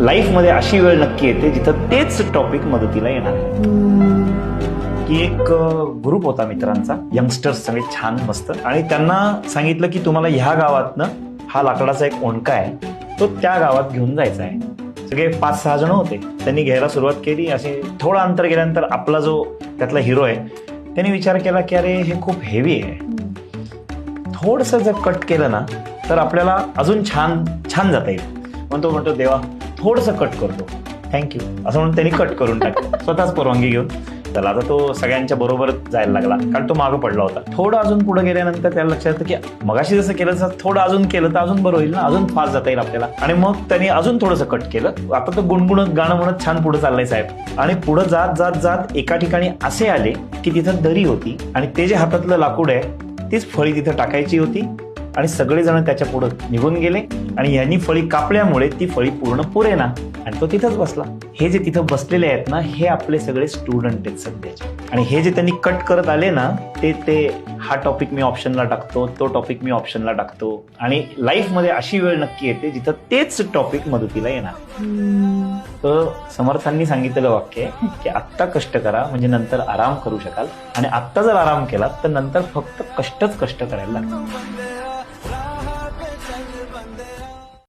लाईफमध्ये अशी वेळ नक्की येते जिथं तेच टॉपिक मदतीला येणार की एक ग्रुप होता मित्रांचा यंगस्टर्स सगळे छान मस्त. आणि त्यांना सांगितलं की तुम्हाला ह्या गावातनं हा लाकडाचा एक ओणका आहे तो त्या गावात घेऊन जायचा आहे. सगळे पाच सहा जण होते. त्यांनी घ्यायला सुरुवात केली. असे थोडं अंतर गेल्यानंतर आपला जो त्यातला हिरो आहे त्यांनी विचार केला की अरे हे खूप हेवी आहे. थोडंसं जर कट केलं ना तर आपल्याला अजून छान छान जाता येईल. म्हणतो म्हणतो देवा थोडंसं कट करतो. थँक्यू असं म्हणून त्यांनी कट करून टाकलं. स्वतःच परवानगी घेऊन. चला आता तो सगळ्यांच्या बरोबर जायला लागला. कारण तो मागं पडला होता. थोडं अजून पुढे गेल्यानंतर त्याला लक्षात येतं की मगाशी जसं केलं तसं थोडं अजून केलं तर अजून बरं होईल ना? अजून फास्ट जाता येईल आपल्याला. आणि मग त्यांनी अजून थोडंसं कट केलं. आता तर गुणगुणत गाणं म्हणत छान पुढे चाललंय साहेब. आणि पुढे जात जात जात एका ठिकाणी असे आले की तिथं दरी होती. आणि ते जे हातातलं लाकूड आहे तीच फळी तिथं टाकायची होती. आणि सगळेजण त्याच्या पुढं निघून गेले आणि यांनी फळी कापल्यामुळे ती फळी पूर्ण पुरेना. आणि तो तिथंच बसला. हे जे तिथं बसलेले आहेत ना हे आपले सगळे स्टुडंट आहेत सध्याचे. आणि हे जे त्यांनी कट करत आले ना ते ते हा टॉपिक मी ऑप्शनला टाकतो तो टॉपिक मी ऑप्शनला टाकतो. आणि लाईफमध्ये अशी वेळ नक्की येते जिथं तेच टॉपिक मदतीला येणार. तर समर्थांनी सांगितलेलं वाक्य आहे की आत्ता कष्ट करा म्हणजे नंतर आराम करू शकाल. आणि आत्ता जर आराम केला तर नंतर फक्त कष्टच कष्ट करायला लागतात